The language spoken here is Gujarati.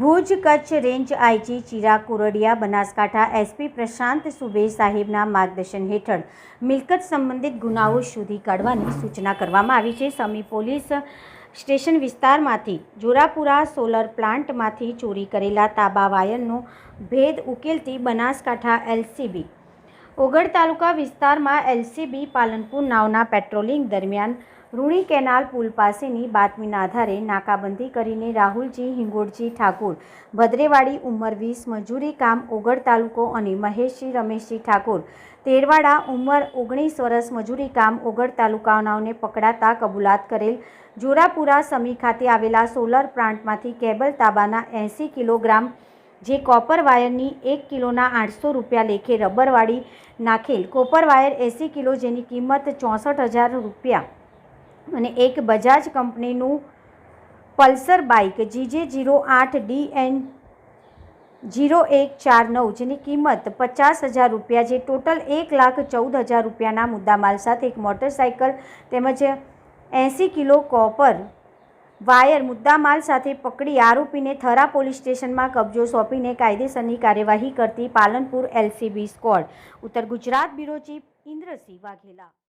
Bhuj Kutch range IG Chirag Kurdiya, Banaskantha SP Prashant Sube સાહેબના માર્ગદર્શન હેઠળ મિલકત સંબંધિત ગુનાઓ શોધી કાઢવાની સૂચના કરવામાં આવી છે. સમી પોલીસ સ્ટેશન વિસ્તારમાંથી જોરાપુરા સોલર પ્લાન્ટમાંથી ચોરી કરેલા તાબા વાયરનો ભેદ ઉકેલતી બનાસકાંઠા એલસીબી ઓગળ તાલુકા વિસ્તારમાં એલસીબી પાલનપુર નાવના પેટ્રોલિંગ દરમિયાન રૂણી કેનાલ પુલ પાસેની બાતમીના આધારે નાકાબંધી કરીને રાહુલજી, હિંગોળજી ઠાકોર, ભદ્રેવાડી ઉંમર વીસ, મજૂરી કામ ઓગળ તાલુકો અને મહેશજી, રમેશજી ઠાકોર, તેરવાડા ઉંમર ઓગણીસ વર્ષ, મજૂરી કામ ઓગળ તાલુકાઓને પકડાતા કબૂલાત કરેલ જોરાપુરા સમી ખાતે આવેલા સોલર પ્લાન્ટમાંથી કેબલ તાબાના એંસી કિલોગ્રામ જે કોપર વાયરની એક કિલોના આઠસો રૂપિયા લેખે રબરવાળી નાખેલ. કોપર વાયર એંસી કિલો જેની કિંમત ચોસઠ હજાર રૂપિયા. અને એક બજાજ કંપનીનું પલ્સર બાઇક જીજે જીરો આઠ ડી એન જીરો એક ચાર નવ જેની કિંમત પચાસ હજાર રૂપિયા જે ટોટલ એક લાખ ચૌદ હજાર રૂપિયાના મુદ્દામાલ સાથે એક મોટરસાઇકલ તેમજ એંસી કિલો કોપર વાયર મુદ્દામાલ સાથે પકડી આરોપીને થરા પોલીસ સ્ટેશનમાં કબજો સોંપીને કાયદેસરની કાર્યવાહી કરતી પાલનપુર એલસીબી સ્કોડ. ઉત્તર ગુજરાત બ્યુરો ચીફ ઇન્દ્રસિંહ વાઘેલા.